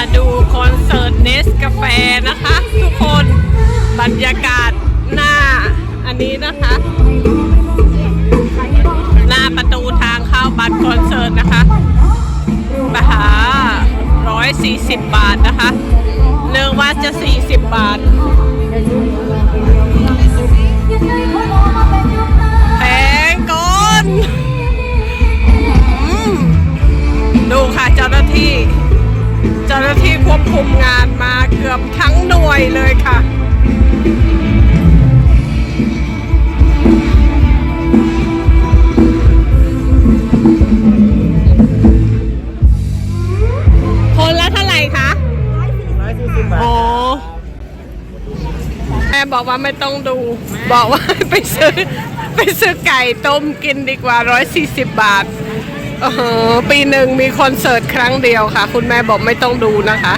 มาดูคอนเสิร์ตเนสกาแฟนะคะ ทุกคนบรรยากาศหน้าอันนี้นะคะ หน้าประตูทางเข้าบัตรคอนเสิร์ตนะคะไปหา140บาทนะคะเนื่องว่าจะ40บาทแพงก่อนดูค่ะเจ้าหน้าที่าหน้าที่ควบคุมงานมาเกือบทั้งหน่วยเลยค่ะคนละเท่าไหร่คะร้อยสี่สิบบาทอ๋อแม่บอกว่าไม่ต้องดู บอกว่าไปซื้อ ไปซื้อไก่ต้มกินดีกว่า 140 บาท เออปีหนึ่งมีคอนเสิร์ตครั้งเดียวค่ะ คุณแม่บอกไม่ต้องดูนะคะ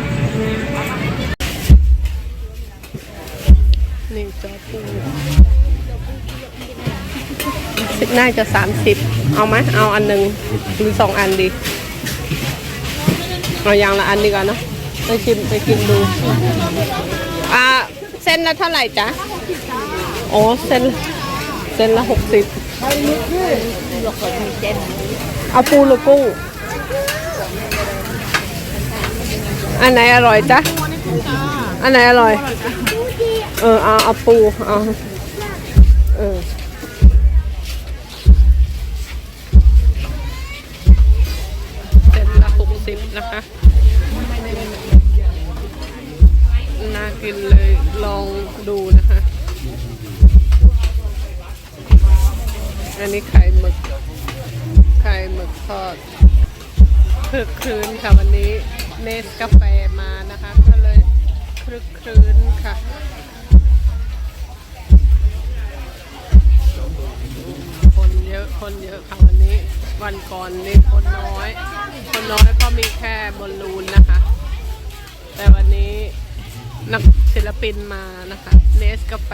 นี่จอปูน่าจะ30เอาไหมเอาอันหนึ่งหรือสองอันดี เอาอย่างละอันดีกว่าเนอะไปชิมไปกินดู อ่า เส้นละเท่าไหร่จ๊ะ โอ้เส้น เส้นละหกสิบ เอาปูหรือกุ้งอันไหนอร่อยจ๊ะอันไหนอร่อย เออเอาเอาปูเอาเออเส้นละหกสิบนะคะน่ากินเลยลองดูนะคะ อันนี้ไข่หมึก ไข่หมึกทอดคึกคืนค่ะวันนี้เนสกาแฟมานะคะก็เลยคลึกครื้นค่ะคนเยอะคนเยอะค่ะวันนี้ วันก่อนนี่คนน้อย คนน้อยก็มีแค่บอลลูนนะคะ แต่วันนี้นักศิลปินมานะคะ เนสกาแฟ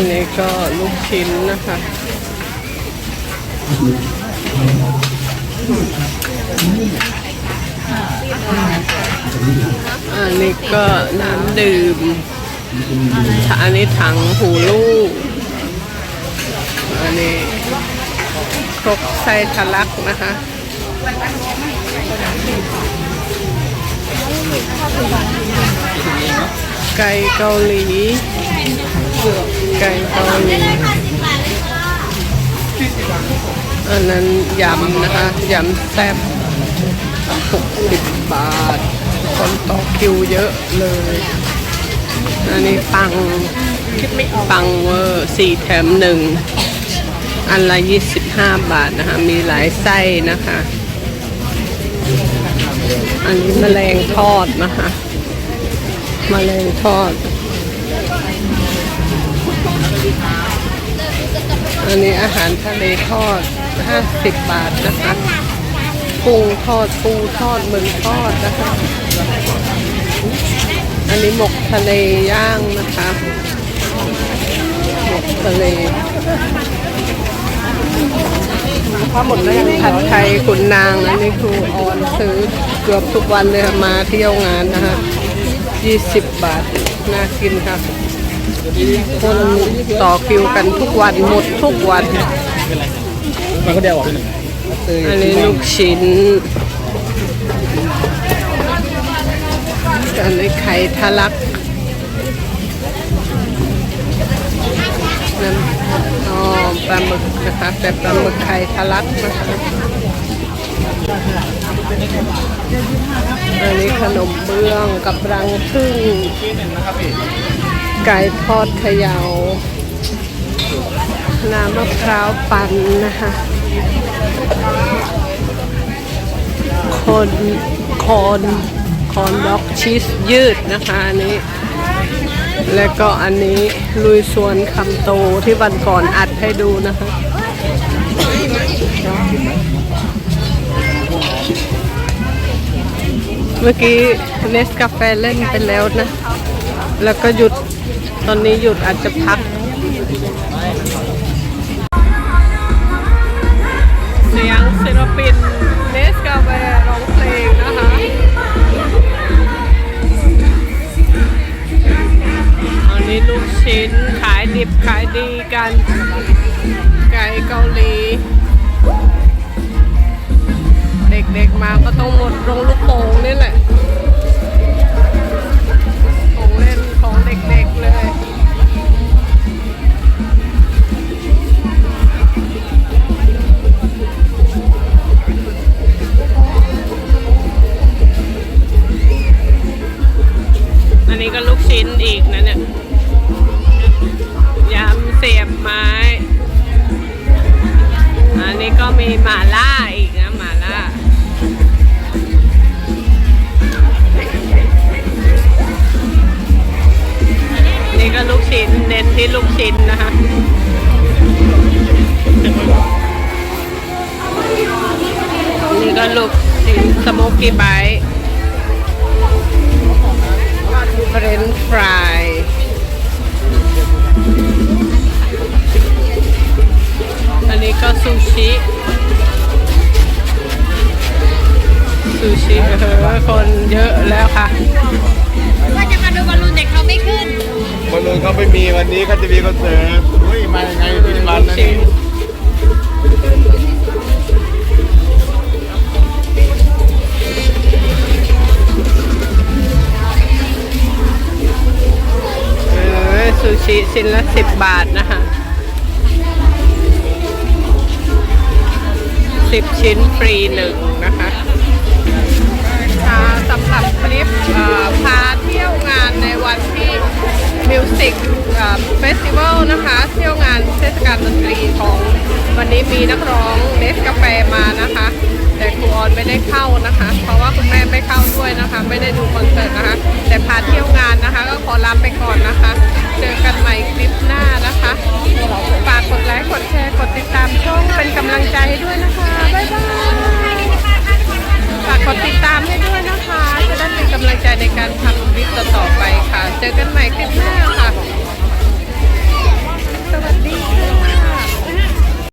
อันนี้ก็ลูกชิ้นนะคะอันนี้ก็น้ำดื่ม อันนี้ถังหูลูก อันนี้ครกไส้ทะลักนะคะไก่เกาหลี ไก่เกาหลีอันนั้นยำนะคะยำแซ่บ60บาท คนต่อคิวเยอะเลย อันนี้ปังปังเวอร์สี่แถมหนึ่งอันละ25บาทนะคะ มีหลายไส้นะคะ อันนี้แมลงทอดนะคะแมลงทอด อันนี้อาหารทะเลทอด 50 บาทนะคะปูทอดปูทอดมึกทอดนะคะ อันนี้หมกทะเลย่างนะคะ หมกทะเลผัดไทยขุนนางอันนี้ครูออนซื้อเกือบทุกวันเลยมาเที่ยวงานนะคะ 20 บาท น่ากินค่ะ คนต่อคิวกันทุกวันหมดทุกวัน มันก็เดียวออกอันนี้ลูกชิ้น อันนี้ไข่ทะลักนั่นอ๋อปลาหมึกนะคะแต่ปลาหมึกไข่ทะลักนะคะอันนี้ขนมเบื้องกับรังผึ้ง ไก่ทอดเขยา่าน้ำมะพร้าวปั่นนะคะ คน คอน คอนด็อกชีสยืดนะคะอันนี้ และก็อันนี้ลุยสวนคำโตที่วันก่อนอัดให้ดูนะคะเมื่อกี้เนสกาแฟเล่นไปแล้วนะ แล้วก็หยุดตอนนี้หยุดอาจจะพักเสียงศิลปินเนสกาแวร้องเพลงนะคะอันนี้ลูกชิ้นขายดิบขายดีกันไก่เกาหลี เด็กๆมาก็ต้องหมดโรงลูกโป่งนี่แหละ ชิ้นอีกนะเนี่ยยำเสียบไม้ อันนี้ก็มีหม่าล่าอีกนะหม่าล่านี่ก็ลูกชิ้นเน้นที่ลูกชิ้นนะคะนี่ก็ลูกชิ้นสโมกกี้ไบ เฟรนช์ฟรายอันนี้ก็ซูชิ ซูชิเออคนเยอะแล้วค่ะ ว่าจะมาดูบอลลูนแต่เขาไม่ขึ้น บอลลูนเขาไม่มีวันนี้เขาจะมีคอนเสิร์ตเฮ้ยมายังไงพิธีบันนะนี่ ชิ้นละสิบบาทนะคะสิบชิ้นฟรีหนึ่งนะคะสำหรับคลิปพาเที่ยวงานในวันที่มิวสิกเฟสติวัลนะคะ เที่ยวงานเทศกาลดนตรีของวันนี้มีนักร้องเนสกาแฟมา ได้เข้านะคะ เพราะว่าคุณแม่ไม่เข้าด้วยนะคะ ไม่ได้ดูคอนเสิร์ตนะคะ แต่พาเที่ยวงานนะคะ ก็ขอลาไปก่อนนะคะ เจอกันใหม่คลิปหน้านะคะฝากกดไลค์กดแชร์กดติดตามช่องเป็นกำลังใจให้